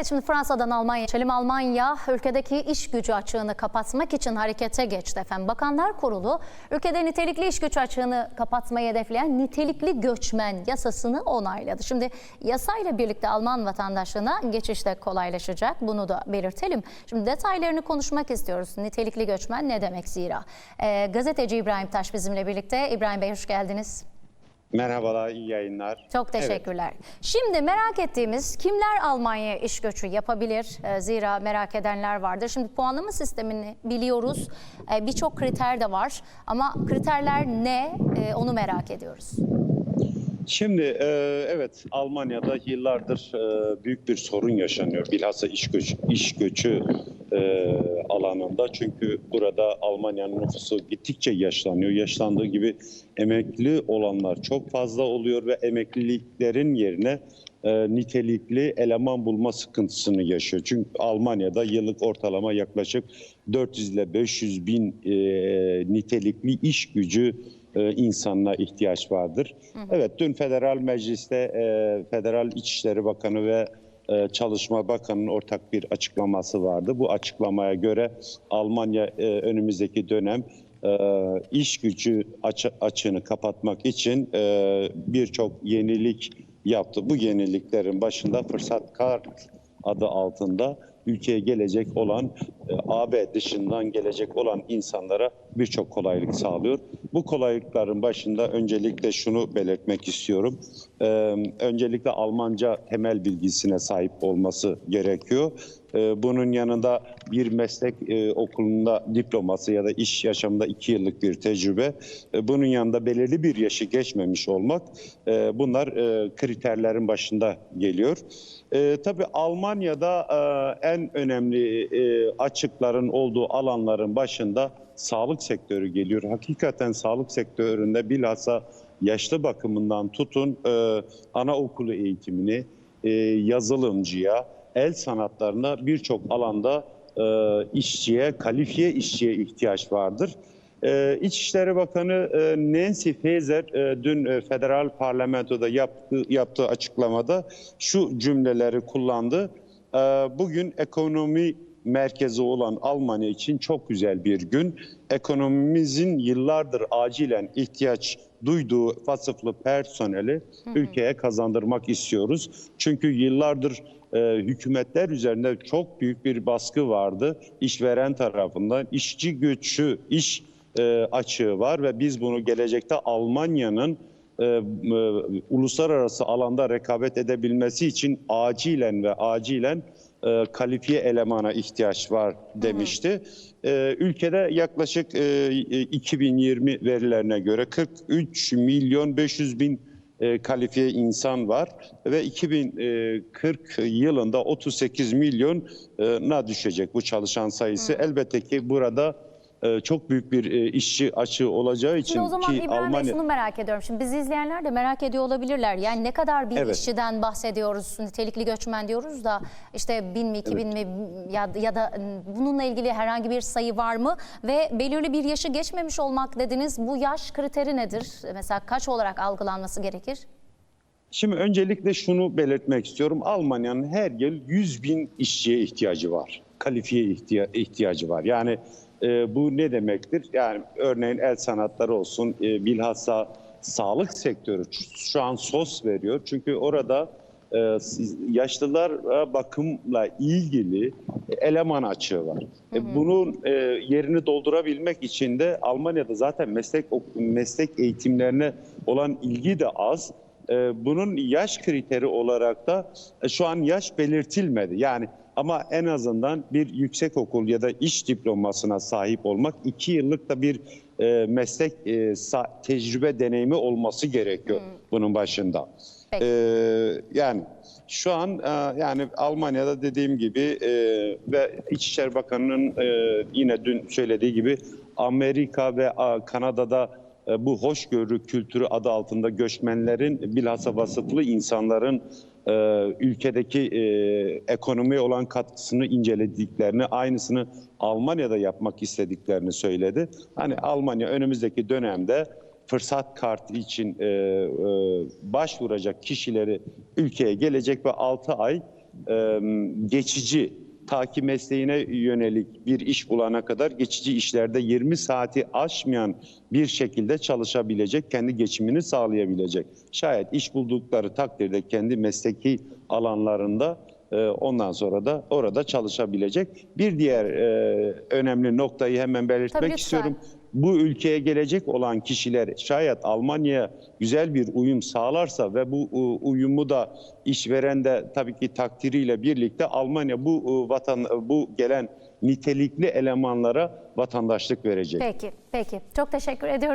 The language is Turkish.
Evet şimdi Fransa'dan Almanya geçelim. Almanya ülkedeki iş gücü açığını kapatmak için harekete geçti efendim. Bakanlar Kurulu ülkede nitelikli iş gücü açığını kapatmayı hedefleyen nitelikli göçmen yasasını onayladı. Şimdi yasayla birlikte Alman vatandaşlığına geçiş de kolaylaşacak. Bunu da belirtelim. Şimdi detaylarını konuşmak istiyoruz. Nitelikli göçmen ne demek zira? Ee, gazeteci İbrahim Taş bizimle birlikte. İbrahim Bey hoş geldiniz. Merhabalar, iyi yayınlar. Çok teşekkürler. Şimdi merak ettiğimiz kimler Almanya'ya iş göçü yapabilir? Ee, Zira merak edenler vardır. Şimdi puanlama sistemini biliyoruz. Ee, Birçok kriter de var. Ama kriterler ne? Ee, Onu merak ediyoruz. Şimdi e, evet Almanya'da yıllardır e, büyük bir sorun yaşanıyor. Bilhassa iş göçü, iş göçü e, alanında. Çünkü burada Almanya'nın nüfusu gittikçe yaşlanıyor. Yaşlandığı gibi emekli olanlar çok fazla oluyor ve emekliliklerin yerine e, nitelikli eleman bulma sıkıntısını yaşıyor. Çünkü Almanya'da yıllık ortalama yaklaşık 400 ile 500 bin e, nitelikli iş gücü e, insanına ihtiyaç vardır. Evet dün Federal Meclis'te e, Federal İçişleri Bakanı ve e, Çalışma Bakanı'nın ortak bir açıklaması vardı. Bu açıklamaya göre Almanya e, önümüzdeki dönem e, iş gücü açı- açığını kapatmak için e, birçok yenilik yaptı. Bu yeniliklerin başında fırsat kart adı altında ülkeye gelecek olan AB dışından gelecek olan insanlara birçok kolaylık sağlıyor. Bu kolaylıkların başında öncelikle şunu belirtmek istiyorum. E, öncelikle Almanca temel bilgisine sahip olması gerekiyor. E, bunun yanında bir meslek e, okulunda diploması ya da iş yaşamında iki yıllık bir tecrübe. E, bunun yanında belirli bir yaşı geçmemiş olmak e, bunlar e, kriterlerin başında geliyor. E, tabii Almanya'da e, en önemli e, açıkların olduğu alanların başında sağlık sektörü geliyor. Hakikaten sağlık sektöründe bilhassa yaşlı bakımından tutun e, anaokulu eğitimini, e, yazılımcıya, el sanatlarına birçok alanda e, işçiye, kalifiye işçiye ihtiyaç vardır. Ee, İçişleri Bakanı e, Nancy Faeser e, dün e, federal parlamentoda yaptığı, yaptığı açıklamada şu cümleleri kullandı. Ee, Bugün ekonomi merkezi olan Almanya için çok güzel bir gün. Ekonomimizin yıllardır acilen ihtiyaç duyduğu vasıflı personeli ülkeye kazandırmak istiyoruz. Çünkü yıllardır e, hükümetler üzerinde çok büyük bir baskı vardı işveren tarafından. işçi göçü, iş e, açığı var ve biz bunu gelecekte Almanya'nın e, e, uluslararası alanda rekabet edebilmesi için acilen ve acilen e, kalifiye elemana ihtiyaç var demişti. E, ülkede yaklaşık e, 2020 verilerine göre 43 milyon 500 bin e, kalifiye insan var ve 2040 yılında 38 milyona düşecek bu çalışan sayısı. Elbette ki burada e, çok büyük bir e, işçi açığı olacağı için Şimdi o zaman ki İbrahim Bey Almanya şunu merak ediyorum. Şimdi bizi izleyenler de merak ediyor olabilirler. Yani ne kadar bir Evet. işçiden bahsediyoruz? Nitelikli göçmen diyoruz da işte bin mi, iki bin mi ya, ya da bununla ilgili herhangi bir sayı var mı? Ve belirli bir yaşı geçmemiş olmak dediniz. Bu yaş kriteri nedir? Mesela kaç olarak algılanması gerekir? Şimdi öncelikle şunu belirtmek istiyorum. Almanya'nın her yıl 100 bin işçiye ihtiyacı var. Kalifiye ihtiya- ihtiyacı var. Yani e, bu ne demektir? Yani örneğin el sanatları olsun, e, bilhassa sağlık sektörü şu an sos veriyor. Çünkü orada e, yaşlılara bakımla ilgili eleman açığı var. E, bunun e, yerini doldurabilmek için de Almanya'da zaten meslek meslek eğitimlerine olan ilgi de az. Ee, Bunun yaş kriteri olarak da e, şu an yaş belirtilmedi. Yani ama en azından bir yüksek okul ya da iş diplomasına sahip olmak iki yıllık da bir e, meslek e, sa- tecrübe deneyimi olması gerekiyor bunun başında. Peki. Ee, yani şu an e, yani Almanya'da dediğim gibi e, ve İçişleri Bakanı'nın e, yine dün söylediği gibi Amerika ve Kanada'da e, bu hoşgörü kültürü adı altında göçmenlerin bilhassa vasıflı insanların e, ülkedeki e, ekonomiye olan katkısını incelediklerini, aynısını Almanya'da yapmak istediklerini söyledi. Hani Almanya önümüzdeki dönemde fırsat kartı için e, e, başvuracak kişileri ülkeye gelecek ve 6 ay e, geçici ta ki mesleğine yönelik bir iş bulana kadar geçici işlerde 20 saati aşmayan bir şekilde çalışabilecek, kendi geçimini sağlayabilecek. Şayet iş buldukları takdirde kendi mesleki alanlarında e, ondan sonra da orada çalışabilecek. Bir diğer e, önemli noktayı hemen belirtmek Tabii, lütfen. Bu ülkeye gelecek olan kişiler şayet Almanya'ya güzel bir uyum sağlarsa ve bu e, uyumu da işveren de tabii ki takdiriyle birlikte Almanya bu e, vatan bu gelen nitelikli elemanlara vatandaşlık verecek. Peki, peki. Çok teşekkür ediyoruz.